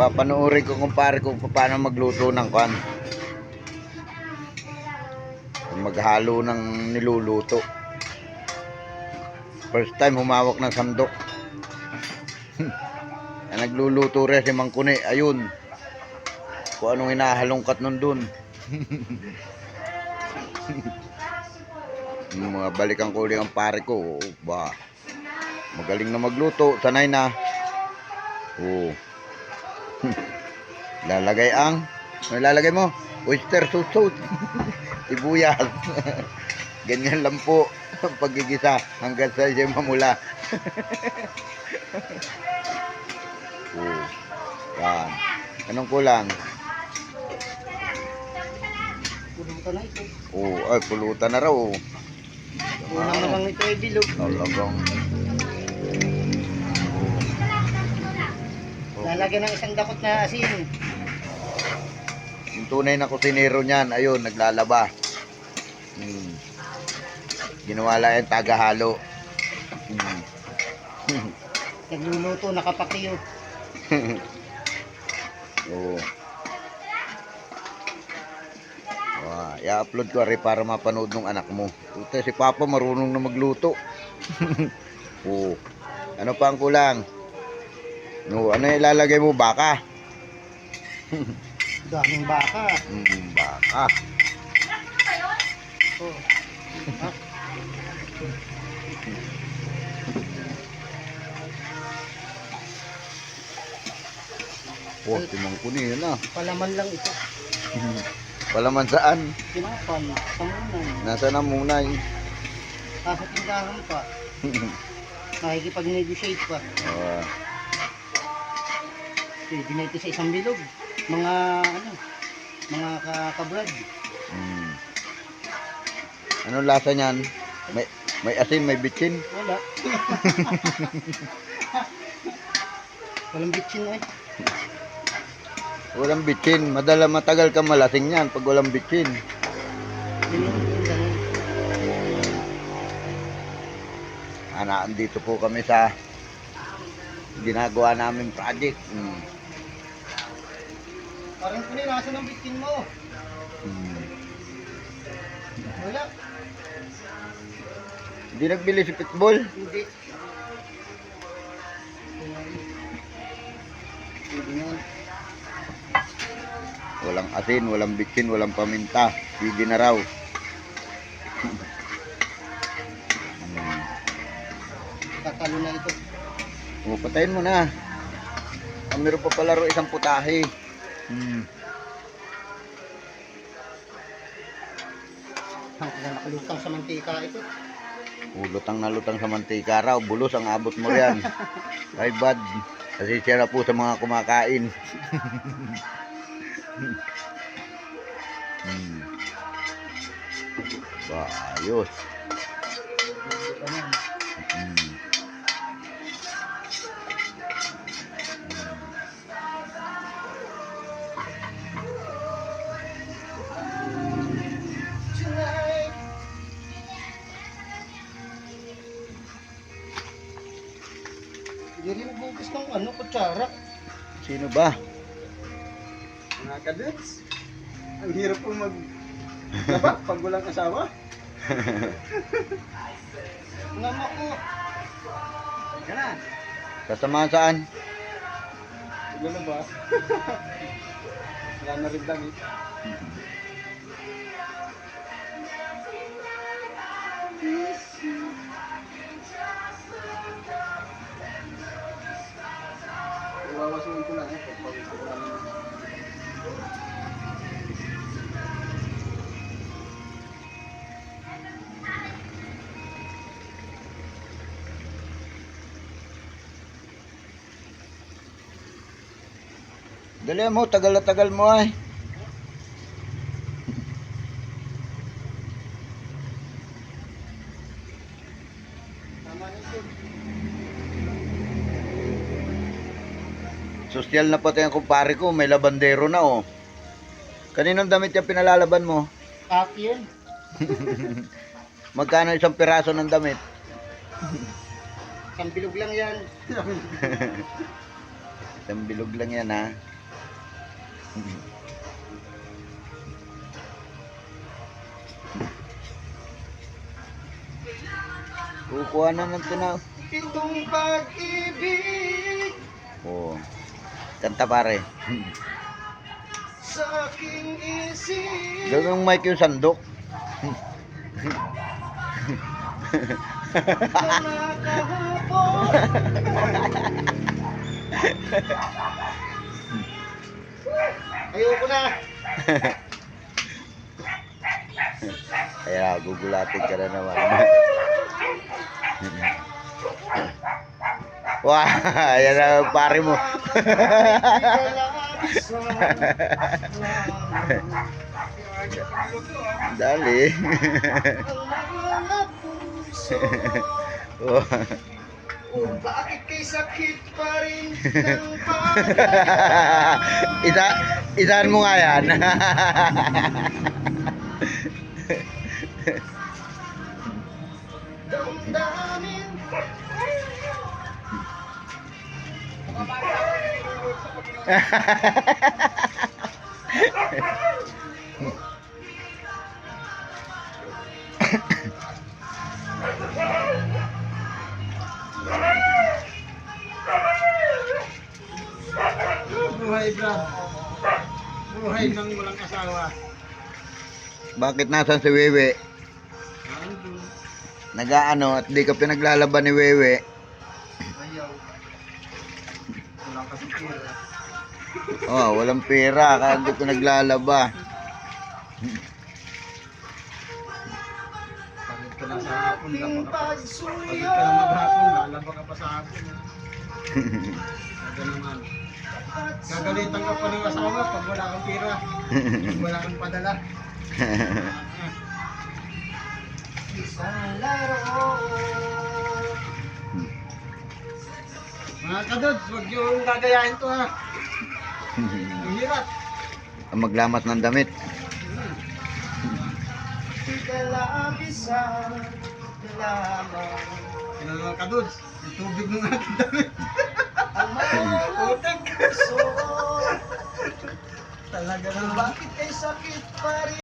Papanoorin ko kumpare kung paano magluto ng kwan. Maghalo ng niluluto. First time humawak ng sandok. Na nagluluto rin si Mang Kuni. Ayun. Kung anong hinahalongkat nun dun. Mga balikan ko ulit ang pare ko. oh, Ba. Magaling na magluto. Sanay na. Oo. Lalagay ang ano lalagay mo? Oyster sauce. Sibuyas. Ganyan lang po ang pagigisa hanggang sa siya mamula. Oo. Yan. Anong kulang? Pulutan na ito. Oo, ay pulutan na raw. oh. Unang naman ito ay bilog. Talagang Lalagyan ng isang dakot na asin. yung tunay na kusinero niyan, ayun, naglalaba. Hmm. Ginawa lang yung tagahalo. Hmm. Nagluluto, nakapakiyo. Oo. Wow, i-upload ko rin para mapanood ng anak mo. Puta, si Papa marunong na magluto. Oo. Ano pa ang kulang? No, ano ilalagay mo? Baka? Daming baka. Hmm, baka. Oh. Oh, timang ko niya na. Palaman lang ito. Palaman saan? Tinapan, pangunan. Nasa na muna eh. Kahit tindahan pa. Nakikipag-negotiate pa. Ah, Pwede na ito sa isang bilog. Mga ano, mga kakabrad. hmm. Anong lasa niyan? May may asin, may bitchin. Wala. Walang bitchin eh. Walang bitchin. Madala matagal ka malasing niyan pag walang bitchin. Yun yung yung ganun. Ana, andito po kami sa ginagawa namin project. Hmm. Parang kunin, nasa ng bitchin mo? Hmm. Wala. Hindi nagbili si Pitbull. Hindi. Pwede na. Walang asin, walang bitchin, walang paminta. Pwede na raw. Tatalo na ito. O, patayin mo na. Ah, meron pa pala ro isang putahe. Hmm. Ang nakalutang sa mantika ito. O, lutang na lutang sa mantika raw. Bulos ang abot mo riyan. Ay bad. Kasi siya na po sa mga kumakain. hmm. Ba, ayos. Hmm. Ng ano, kutsara. Sino ba? Mga kadets, ang hirap po mag laba pag walang asawa. Ngama ko. Na. Kasama saan? Wala ba? Wala na rin lang eh. Iwawasuin ko lang eh. Pag pawis ko lang. Dali mo, tagal na tagal mo ay. Tama na ito. Sosyal na pati ang kumpare ko, may labandero na oh. Kaninong damit yung pinalalaban mo? Kaki yun. Magkano isang piraso ng damit? Isang bilog lang yan. Isang bilog lang yan ha. Kukuha na ng tunaw. Itong pag-ibig Oo. Kanta pare. sa aking isip. Yung mic yung sandok. Ayoko na. Kaya gugulatin ka na naman. Wah, ayan na pare mo. Dali. Oh, bakit kay sakit pa rin Isa, isahan mo nga yan. damdamin? Buhay, Brad. Buhay ng walang asawa. Bakit nasan si Wewe? Nagaano at di ka pinaglalaban ni Wewe. Ayaw. Wala kasi pera. Oh, walang pera kaya di ko naglalaba. Pagod ka na sa hapon. Pagod ka na maghapon, lalaba ka pa sa hapon. Aga naman. Gagalitan ka pa ng asawa pag wala kang pera. Pag wala kang padala. Isang laro. Mga kadods, huwag yung gagayahin to ha. Ang hirap. Ang maglamat ng damit. Kalabisan lamang. Mga kadods? Yung tubig ng aking damit. Ang Putik. Talaga naman. Bakit ay sakit pa rin?